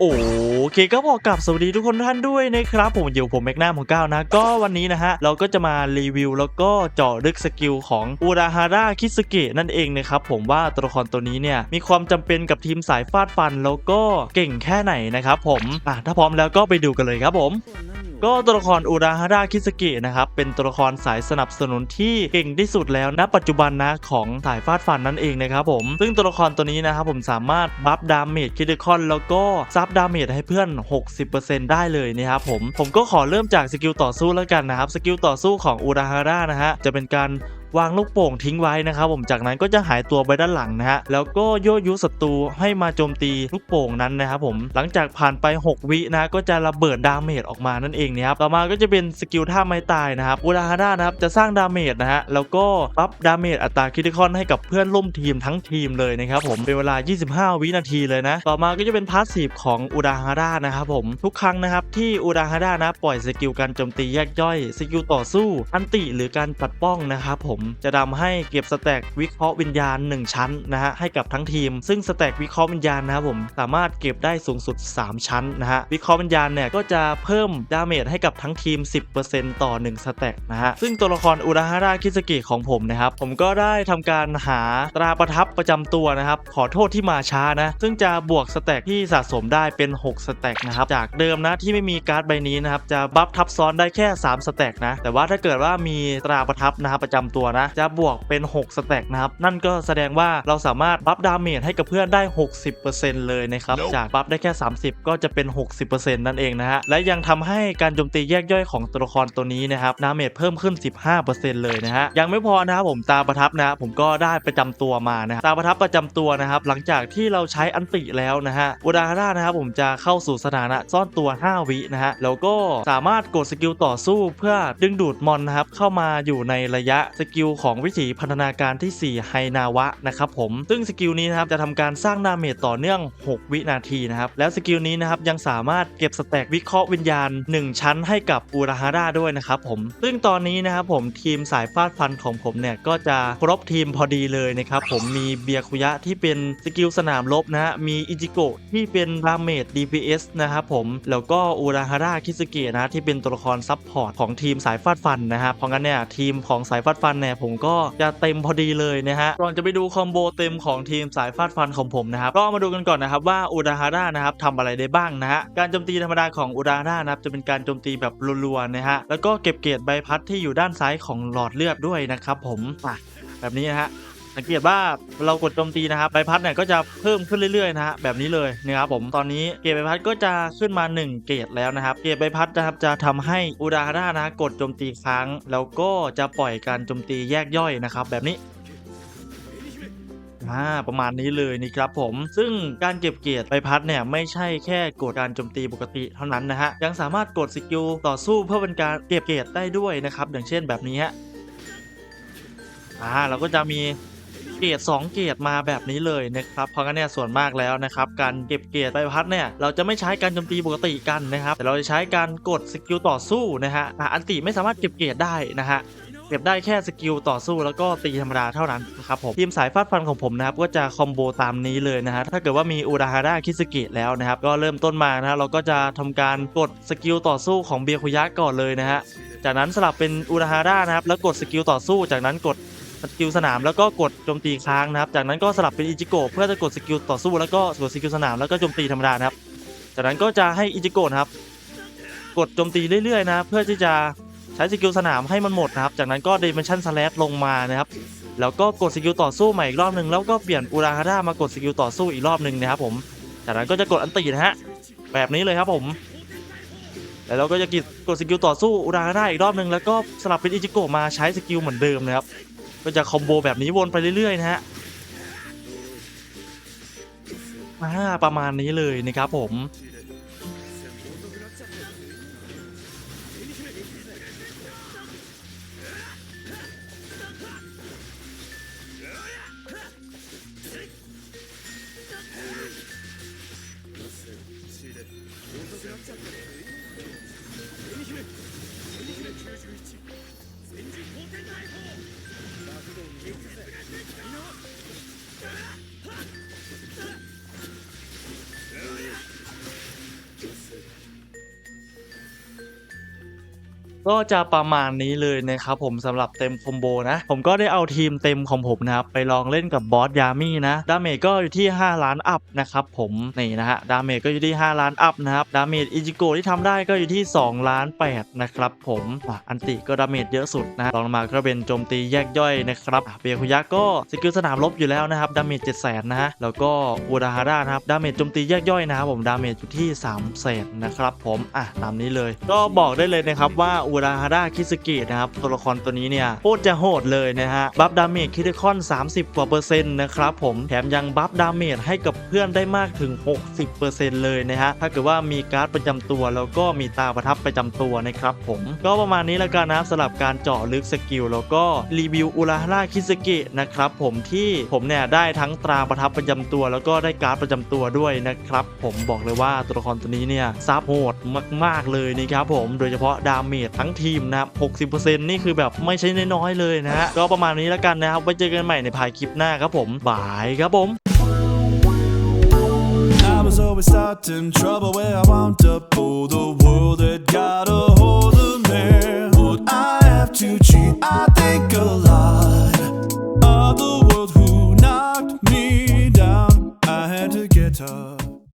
โอเคก็บอกกับสวัสดีทุกคนท่านด้วยนะครับผมอยู่ผมแมกนาของก้าวนะ ก็วันนี้นะฮะ เราก็จะมารีวิวแล้วก็เจาะลึกสกิลของอูราฮาร่าคิสเกะนั่นเองนะครับผมว่าตัวละครตัวนี้เนี่ย มีความจำเป็นกับทีมสายฟาดฟันแล้วก็เก่งแค่ไหนนะครับผมอะถ้าพร้อมแล้วก็ไปดูกันเลยครับผม ก็ตัวละครอุราฮาราคิสกินะครับเป็นตัวละครสายสนับสนุนที่เก่งที่สุดแล้วณปัจจุบันนะของสายฟาดฟันนั่นเองนะครับผมซึ่งตัวละครตัวนี้นะครับผมสามารถบัฟดาเมจคิดคอนแล้วก็ซับดาเมจให้เพื่อน 60%ได้เลยนะครับผมผมก็ขอเริ่มจากสกิลต่อสู้แล้วกันนะครับสกิลต่อสู้ของอุราฮารานะฮะจะเป็นการ วางลูกโป่งทิ้งไว้นะครับผมจากนั้นก็จะหายตัวไปด้านหลังนะฮะแล้วก็ยั่วยุศัตรูให้มาโจมตีลูกโป่งนั้นนะครับผมหลังจากผ่านไป 6 วินะก็จะระเบิดดาเมจออกมานั่นเองนะครับต่อมาก็จะเป็นสกิลท่าไม้ตายนะครับอุราฮาร่านะครับจะสร้างดาเมจนะฮะแล้วก็ปรับดาเมจอัตราคริติคอนให้กับเพื่อนร่วมทีมทั้งทีมเลยนะครับผมเป็นเวลา 25 วินาทีเลยนะ ต่อมาก็จะเป็นพาสซีฟของอุราฮาร่านะครับผมทุกครั้งนะครับที่อุราฮาร่านะปล่อยสกิลการโจมตีแยกย่อยสกิลต่อสู้อันติหรือการปัดป้องนะครับผมจะทำให้เก็บสแต็กวิเคราะห์วิญญาณ 1 ชั้นนะฮะให้กับทั้งทีม ซึ่งสแต็กวิเคราะห์วิญญาณนะครับผมสามารถเก็บได้สูงสุด 3 ชั้นนะฮะวิเคราะห์วิญญาณเนี่ยก็จะเพิ่มดาเมจให้กับทั้งทีม 10%ต่อ 1 สแต็กนะฮะซึ่งตัวละครอุราฮาราคิสกิของผมนะครับผมก็ได้ทำการหาตราประทับประจำตัวนะครับขอโทษที่มาช้านะซึ่งจะบวกสแต็กที่สะสมได้เป็น 6 สแต็กนะครับจากเดิมนะที่ไม่มีการ์ดใบนี้นะครับจะบัฟทับซ้อนได้แค่ 3 สแต็กนะแต่ว่าถ้าเกิดว่ามีตราประทับนะครับประจำตัวนะ จะบวกเป็น 6 สแต็กนะครับ นั่นก็แสดงว่าเราสามารถบัฟดาเมจให้กับเพื่อนได้ 60%เลยนะครับ จากบัฟได้แค่ 30 ก็จะเป็น 60%นั่นเองนะฮะ และยังทำให้การโจมตีแยกย่อยของตัวละครตัวนี้นะครับดาเมจเพิ่มขึ้น 15%เลยนะฮะ ยังไม่พอนะครับผมตาประทับนะผมก็ได้ประจำตัวมานะฮะตาประทับประจำตัวนะครับหลังจากที่เราใช้อันติแล้วนะฮะอุดาฮาร่านะครับผมจะเข้าสู่สถานะซ่อนตัว 5 วินะฮะแล้วก็สามารถกดสกิลต่อสู้เพื่อดึงดูดมอนนะครับเข้ามาอยู่ในระยะสกิลิลของวิถีพันธนาการที่ 4 ไฮนาวะนะครับผม ซึ่งสกิลนี้นะครับจะทำการสร้างดาเมจต่อเนื่อง 6 วินาทีนะครับ แล้วสกิลนี้นะครับยังสามารถเก็บสแต็กวิเคราะห์วิญญาณ 1 ชั้นให้กับอุราฮาร่าด้วยนะครับผม ซึ่งตอนนี้นะครับผมทีมสายฟาดฟันของผมเนี่ยก็จะครบทีมพอดีเลยนะครับผมมีเบียคุยะที่เป็นสกิลสนามรบนะฮะมีอิจิโกะที่เป็นดาเมจ DPS นะครับผมแล้วก็อุราฮาร่าคิสเกะนะที่เป็นตัวละครซับพอร์ตของทีมสายฟาดฟันนะครับเพราะงั้นเนี่ยทีมของสายฟาดฟันเนี่ยผมก็จะเต็มพอดีเลยนะฮะก่อนจะไปดูคอมโบเต็มของทีมสายฟาดฟันของผมนะครับก็มาดูกันก่อนนะครับว่าอุดาฮาร่านะครับทำอะไรได้บ้างนะฮะการโจมตีธรรมดาของอุดาฮาร่านะครับจะเป็นการโจมตีแบบรัวๆนะฮะแล้วก็เก็บเกรดใบพัดที่อยู่ด้านซ้ายของหลอดเลือดด้วยนะครับผมอะแบบนี้นะฮะ สังเกตว่าเรากดโจมตีนะครับใบพัดเนี่ยก็จะเพิ่มขึ้นเรื่อยๆนะฮะแบบนี้เลยนะครับผมตอนนี้เกรดใบพัดก็จะขึ้นมา 1 เกรดแล้วนะครับ เกรดใบพัดนะครับจะทำให้อุดาฮาร่านะกดโจมตีครั้ง แล้วก็จะปล่อยการโจมตีแยกย่อยนะครับ แบบนี้อ่าประมาณนี้เลยนี่ครับผม ซึ่งการเก็บเกียรติใบพัดเนี่ยไม่ใช่แค่กดการโจมตีปกติเท่านั้นนะฮะยังสามารถกดสกิลต่อสู้เพื่อเป็นการเก็บเกียรติได้ด้วยนะครับอย่างเช่นแบบนี้ฮะอ่าเราก็จะมี เกรด2 เกรดมาแบบนี้เลยนะครับเพราะงั้นเนี่ยส่วนมากแล้วนะครับการเก็บเกรดใบพัดเนี่ยเราจะไม่ใช้การโจมตีปกติกันนะครับแต่เราจะใช้การกดสกิลต่อสู้นะฮะอะอันติไม่สามารถเก็บเกรดได้นะฮะเก็บได้แค่สกิลต่อสู้แล้วก็ตีธรรมดาเท่านั้นนะครับผมทีมสายฟาดฟันของผมนะครับก็จะคอมโบตามนี้เลยนะฮะถ้าเกิดว่ามีอุราฮาร่าคิสกิแล้วนะครับก็เริ่มต้นมานะฮะเราก็จะทำการกดสกิลต่อสู้ของเบียคุยะก่อนเลยนะฮะจากนั้นสลับเป็นอุราฮาร่านะครับแล้วกดสกิลต่อสู้จากนั้นกด สกิลสนามแล้วก็กดโจมตีค้างนะครับ จากนั้นก็สลับเป็นอิจิโกะเพื่อจะกดสกิลต่อสู้แล้วก็กดสกิลสนามแล้วก็โจมตีธรรมดานะครับ จากนั้นก็จะให้อิจิโกะนะครับกดโจมตีเรื่อยๆนะเพื่อที่จะใช้สกิลสนามให้มันหมดนะครับ จากนั้นก็ Dimension Slash ลงมานะครับแล้วก็กดสกิลต่อสู้ใหม่อีกรอบหนึ่งแล้วก็เปลี่ยนอูราฮาร่ามากดสกิลต่อสู้อีกรอบหนึ่งนะครับผมจากนั้นก็จะกดอันตีนะฮะแบบนี้เลยครับผมแล้วเราก็จะกดสกิลต่อสู้อูราฮาร่าอีกรอบหนึ่งแล้วก็สลับเป็นอิจิโกะมาใช้สกิลเหมือนเดิมนะครับ ก็จะคอมโบแบบนี้วนไปเรื่อยๆนะฮะประมาณนี้เลยนะครับผม ก็จะประมาณนี้เลยนะครับผมสำหรับเต็มคอมโบนะ ผมก็ได้เอาทีมเต็มของผมนะครับ ไปลองเล่นกับบอสยามี่นะ ดาเมจก็อยู่ที่ 5 ล้านอัพนะครับผมนี่นะฮะ ดาเมจก็อยู่ที่ 5 ล้านอัพนะครับ ดาเมจอิจิโกะที่ทำได้ก็อยู่ที่ 2 ล้าน8นะครับผมอันติก็ดาเมจเยอะสุดนะรองมาก็เป็นโจมตีแยกย่อยนะครับเปียคุยะก็สกิลสนามลบอยู่แล้วนะครับ ดาเมจ7 0 0 0 0นนะฮะ แล้วก็อูดาฮาร่านะครับ ดาเมจโจมตีแยกย่อยนะครับผม ดาเมจอยู่ที่3 0 0 0 0นะครับผม อะ ตามนี้เลย ก็บอกได้เลยนะครับว่าอูดาฮาร่าคิสกินะครับตัวละครตัวนี้เนี่ยโคตรจะโหดเลยนะฮะบัฟดาเมจคิดคอน 30 กว่าเปอร์เซ็นต์นะครับผมแถมยังบัฟดาเมจให้กับเพื่อนได้มากถึง 60%เลยนะฮะถ้าเกิดว่ามีการ์ดประจำตัวแล้วก็มีตาประทับประจำตัวนะครับผมก็ประมาณนี้แล้วกันนะครับสำหรับการเจาะลึกสกิลแล้วก็รีวิวอูราฮาร่าคิสกินะครับผมที่ผมเนี่ยได้ทั้งตราประทับประจำตัว แล้วก็ได้การ์ดประจำตัวด้วยนะครับผมบอกเลยว่าตัวละครตัวนี้เนี่ยซับโหดมาก ๆ เลยนะครับผมโดยเฉพาะดาเมจทั้งทีมนะครับ60%นี่คือแบบไม่ใช่น้อยๆเลยนะฮะก็ประมาณนี้แล้วกันนะครับไว้เจอกันใหม่ในภายคลิปหน้าครับผมบายครับผม I was always starting trouble where I wound up. Oh, the world